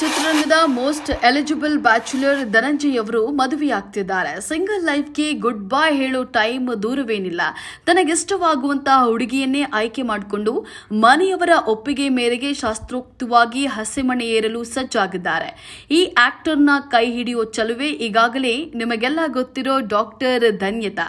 ಚಿತ್ರರಂಗದ most eligible bachelor Dhananjay ಅವರು ಮದುವೆಯಾಗ್ತಿದ್ದಾರೆ. ಸಿಂಗಲ್ ಲೈಫ್ಗೆ ಗುಡ್ ಬೈ ಹೇಳೋ ಟೈಮ್ ದೂರವೇನಿಲ್ಲ. ತನಗಿಷ್ಟವಾಗುವಂತಹ ಹುಡುಗಿಯನ್ನೇ ಆಯ್ಕೆ ಮಾಡಿಕೊಂಡು ಮನೆಯವರ ಒಪ್ಪಿಗೆ ಮೇರೆಗೆ ಶಾಸ್ತ್ರೋಕ್ತವಾಗಿ ಹಸೆಮಣೆ ಏರಲು ಸಜ್ಜಾಗಿದ್ದಾರೆ. ಈ ಆಕ್ಟರ್ನ ಕೈ ಹಿಡಿಯೋ ಚಲುವೆ ಈಗಾಗಲೇ ನಿಮಗೆಲ್ಲ ಗೊತ್ತಿರೋ ಡಾಕ್ಟರ್ ಧನ್ಯತಾ.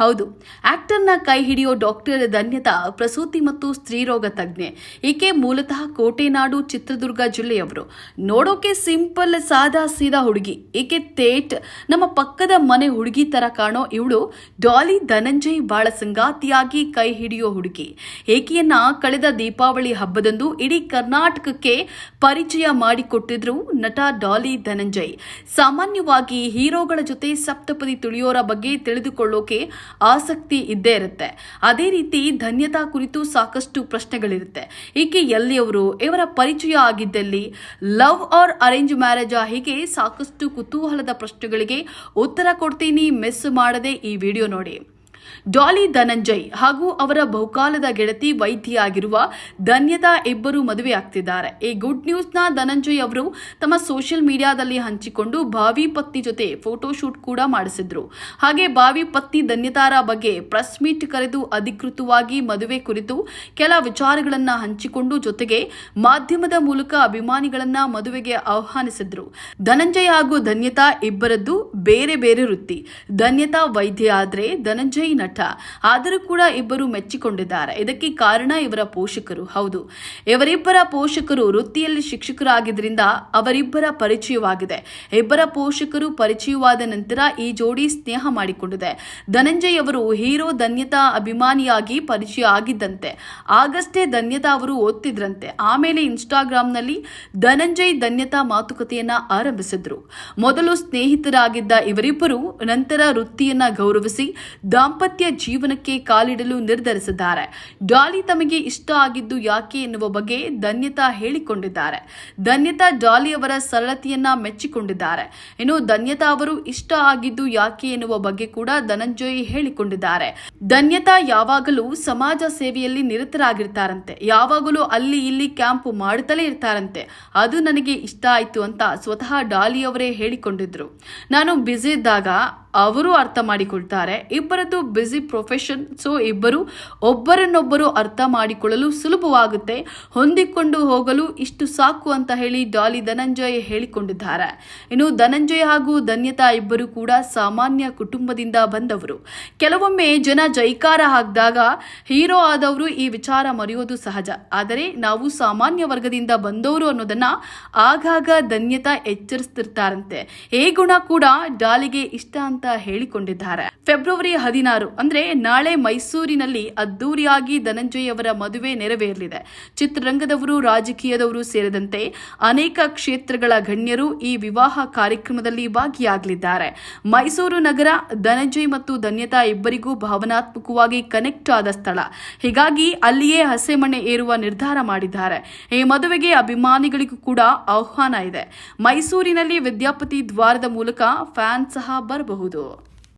ಹೌದು, ಆಕ್ಟರ್ನ ಕೈ ಹಿಡಿಯೋ ಡಾಕ್ಟರ್ ಧನ್ಯತಾ ಪ್ರಸೂತಿ ಮತ್ತು ಸ್ತ್ರೀರೋಗ ತಜ್ಞೆ. ಈಕೆ ಮೂಲತಃ ಕೋಟೆನಾಡು ಚಿತ್ರದುರ್ಗ ಜಿಲ್ಲೆಯವರು. ನೋಡೋಕೆ ಸಿಂಪಲ್, ಸಾದಾ, ಸೀದಾ ಹುಡುಗಿ. ಏಕೆ ತೇಟ್? ನಮ್ಮ ಪಕ್ಕದ ಮನೆ ಹುಡುಗಿ ತರ ಕಾಣೋ ಇವಳು ಡಾಲಿ ಧನಂಜಯ್ ಬಾಳ ಸಂಗಾತಿಯಾಗಿ ಕೈ ಹಿಡಿಯೋ ಹುಡುಗಿ. ಏಕೆಯನ್ನ ಕಳೆದ ದೀಪಾವಳಿ ಹಬ್ಬದಂದು ಇಡೀ ಕರ್ನಾಟಕಕ್ಕೆ ಪರಿಚಯ ಮಾಡಿಕೊಟ್ಟಿದ್ರು ನಟ ಡಾಲಿ ಧನಂಜಯ್. ಸಾಮಾನ್ಯವಾಗಿ ಹೀರೋಗಳ ಜೊತೆ ಸಪ್ತಪದಿ ತುಳಿಯೋರ ಬಗ್ಗೆ ತಿಳಿದುಕೊಳ್ಳೋಕೆ ಆಸಕ್ತಿ ಇದ್ದೇ ಇರುತ್ತೆ. ಅದೇ ರೀತಿ ಧನ್ಯತಾ ಕುರಿತು ಸಾಕಷ್ಟು ಪ್ರಶ್ನೆಗಳಿರುತ್ತೆ. ಈಕೆ ಎಲ್ಲಿಯವರು? ಇವರ ಪರಿಚಯ ಆಗಿದ್ದಲ್ಲಿ ಲವ್ ಆರ್ ಅರೇಂಜ್ ಮ್ಯಾರೇಜಾ ಹೀಗೆ ಸಾಕಷ್ಟು ಕುತೂಹಲದ ಪ್ರಶ್ನೆಗಳಿಗೆ ಉತ್ತರ ಕೊಡ್ತೀನಿ. ಮಿಸ್ ಮಾಡದೆ ಈ ವಿಡಿಯೋ ನೋಡಿ. ಡಾಲಿ ಧನಂಜಯ್ ಹಾಗೂ ಅವರ ಬಹುಕಾಲದ ಗೆಳತಿ ವೈದ್ಯೆಯಾಗಿರುವ ಧನ್ಯತಾ ಇಬ್ಬರು ಮದುವೆ ಆಗ್ತಿದ್ದಾರೆ. ಈ ಗುಡ್ ನ್ಯೂಸ್ನ ಧನಂಜಯ್ ಅವರು ತಮ್ಮ ಸೋಷಿಯಲ್ ಮೀಡಿಯಾದಲ್ಲಿ ಹಂಚಿಕೊಂಡು ಭಾವಿ ಪತ್ನಿ ಜೊತೆ ಫೋಟೋಶೂಟ್ ಕೂಡ ಮಾಡಿಸಿದ್ರು. ಹಾಗೆ ಭಾವಿ ಪತ್ನಿ ಧನ್ಯತಾರ ಬಗ್ಗೆ ಪ್ರೆಸ್ ಮೀಟ್ ಕರೆದು ಅಧಿಕೃತವಾಗಿ ಮದುವೆ ಕುರಿತು ಕೆಲ ವಿಚಾರಗಳನ್ನ ಹಂಚಿಕೊಂಡು ಜೊತೆಗೆ ಮಾಧ್ಯಮದ ಮೂಲಕ ಅಭಿಮಾನಿಗಳನ್ನ ಮದುವೆಗೆ ಆಹ್ವಾನಿಸಿದ್ರು. ಧನಂಜಯ್ ಹಾಗೂ ಧನ್ಯತಾ ಇಬ್ಬರದ್ದು ಬೇರೆ ಬೇರೆ ವೃತ್ತಿ. ಧನ್ಯತಾ ವೈದ್ಯ ಆದ್ರೆ ಧನಂಜಯ್ ನಟ. ಆದರೂ ಕೂಡ ಇಬ್ಬರು ಮೆಚ್ಚಿಕೊಂಡಿದ್ದಾರೆ. ಇದಕ್ಕೆ ಕಾರಣ ಇವರ ಪೋಷಕರು. ಹೌದು. ಇವರಿಬ್ಬರ ಪೋಷಕರು ವೃತ್ತಿಯಲ್ಲಿ ಶಿಕ್ಷಕರಾಗಿದ್ದರಿಂದ ಅವರಿಬ್ಬರ ಪರಿಚಯವಾಗಿದೆ. ಇಬ್ಬರ ಪೋಷಕರು ಪರಿಚಯವಾದ ನಂತರ ಈ ಜೋಡಿ ಸ್ನೇಹ ಮಾಡಿಕೊಂಡಿದೆ. ಧನಂಜಯ್ ಅವರು ಹೀರೋ ಧನ್ಯತಾ ಅಭಿಮಾನಿಯಾಗಿ ಪರಿಚಯ ಆಗಿದ್ದಂತೆ. ಆಗಷ್ಟೇ ಧನ್ಯತಾ ಅವರು ಓದ್ತಿದ್ರಂತೆ. ಆಮೇಲೆ ಇನ್ಸ್ಟಾಗ್ರಾಂನಲ್ಲಿ ಧನಂಜಯ್ ಧನ್ಯತಾ ಮಾತುಕತೆಯನ್ನ ಆರಂಭಿಸಿದ್ರು. ಮೊದಲು ಸ್ನೇಹಿತರಾಗಿದ್ದ ಇವರಿಬ್ಬರು ನಂತರ ವೃತ್ತಿಯನ್ನ ಗೌರವಿಸಿ, ದಾಂಪತ್ಯ ಜೀವನಕ್ಕೆ ಕಾಲಿಡಲು ನಿರ್ಧರಿಸಿದ್ದಾರೆ. ಡಾಲಿ ತಮಗೆ ಇಷ್ಟ ಆಗಿದ್ದು ಯಾಕೆ ಎನ್ನುವ ಬಗ್ಗೆ ಧನ್ಯತಾ ಹೇಳಿಕೊಂಡಿದ್ದಾರೆ. ಧನ್ಯತಾ ಡಾಲಿ ಅವರ ಸರಳತೆಯನ್ನ ಮೆಚ್ಚಿಕೊಂಡಿದ್ದಾರೆ. ಇನ್ನು ಧನ್ಯತಾ ಅವರು ಇಷ್ಟ ಆಗಿದ್ದು ಯಾಕೆ ಎನ್ನುವ ಬಗ್ಗೆ ಕೂಡ ಧನಂಜಯ್ ಹೇಳಿಕೊಂಡಿದ್ದಾರೆ. ಧನ್ಯತಾ ಯಾವಾಗಲೂ ಸಮಾಜ ಸೇವೆಯಲ್ಲಿ ನಿರತರಾಗಿರ್ತಾರಂತೆ. ಯಾವಾಗಲೂ ಅಲ್ಲಿ ಇಲ್ಲಿ ಕ್ಯಾಂಪ್ ಮಾಡುತ್ತಲೇ ಇರ್ತಾರಂತೆ. ಅದು ನನಗೆ ಇಷ್ಟ ಆಯ್ತು ಅಂತ ಸ್ವತಃ ಡಾಲಿ ಅವರೇ ಹೇಳಿಕೊಂಡಿದ್ರು. ನಾನು ಬ್ಯುಸಿ ಇದ್ದಾಗ ಅವರು ಅರ್ಥ ಮಾಡಿಕೊಳ್ತಾರೆ. ಇಬ್ಬರದ್ದು ಬ್ಯುಸಿ ಪ್ರೊಫೆಷನ್ ಸೊ ಇಬ್ಬರು ಒಬ್ಬರನ್ನೊಬ್ಬರು ಅರ್ಥ ಮಾಡಿಕೊಳ್ಳಲು ಸುಲಭವಾಗುತ್ತೆ. ಹೊಂದಿಕೊಂಡು ಹೋಗಲು ಇಷ್ಟು ಸಾಕು ಅಂತ ಹೇಳಿ ಡಾಲಿ ಧನಂಜಯ್ ಹೇಳಿಕೊಂಡಿದ್ದಾರೆ. ಇನ್ನು ಧನಂಜಯ್ ಹಾಗೂ ಧನ್ಯತಾ ಇಬ್ಬರು ಕೂಡ ಸಾಮಾನ್ಯ ಕುಟುಂಬದಿಂದ ಬಂದವರು. ಕೆಲವೊಮ್ಮೆ ಜನ ಜೈಕಾರ ಹಾಕಿದಾಗ ಹೀರೋ ಆದವರು ಈ ವಿಚಾರ ಮರೆಯೋದು ಸಹಜ. ಆದರೆ ನಾವು ಸಾಮಾನ್ಯ ವರ್ಗದಿಂದ ಬಂದವರು ಅನ್ನೋದನ್ನ ಆಗಾಗ ಧನ್ಯತಾ ಎಚ್ಚರಿಸ್ತಿರ್ತಾರಂತೆ. ಈ ಗುಣ ಕೂಡ ಡಾಲಿಗೆ ಇಷ್ಟ ಅಂತ ಹೇಳಿಕೊಂಡಿದ್ದಾರೆ. ಫೆಬ್ರವರಿ ಹದಿನಾರು, ಅಂದ್ರೆ ನಾಳೆ ಮೈಸೂರಿನಲ್ಲಿ ಅದ್ದೂರಿಯಾಗಿ ಧನಂಜಯವರ ಮದುವೆ ನೆರವೇರಲಿದೆ. ಚಿತ್ರರಂಗದವರು, ರಾಜಕೀಯದವರು ಸೇರಿದಂತೆ ಅನೇಕ ಕ್ಷೇತ್ರಗಳ ಗಣ್ಯರು ಈ ವಿವಾಹ ಕಾರ್ಯಕ್ರಮದಲ್ಲಿ ಭಾಗಿಯಾಗಲಿದ್ದಾರೆ. ಮೈಸೂರು ನಗರ ಧನಂಜಯ್ ಮತ್ತು ಧನ್ಯತಾ ಇಬ್ಬರಿಗೂ ಭಾವನಾತ್ಮಕವಾಗಿ ಕನೆಕ್ಟ್ ಆದ ಸ್ಥಳ. ಹೀಗಾಗಿ ಅಲ್ಲಿಯೇ ಹಸೆಮಣೆ ಏರುವ ನಿರ್ಧಾರ ಮಾಡಿದ್ದಾರೆ. ಈ ಮದುವೆಗೆ ಅಭಿಮಾನಿಗಳಿಗೂ ಕೂಡ ಆಹ್ವಾನ ಇದೆ. ಮೈಸೂರಿನಲ್ಲಿ ವಿದ್ಯಾಪತಿ ದ್ವಾರದ ಮೂಲಕ ಫ್ಯಾನ್ ಸಹ ಬರಬಹುದು. tudo.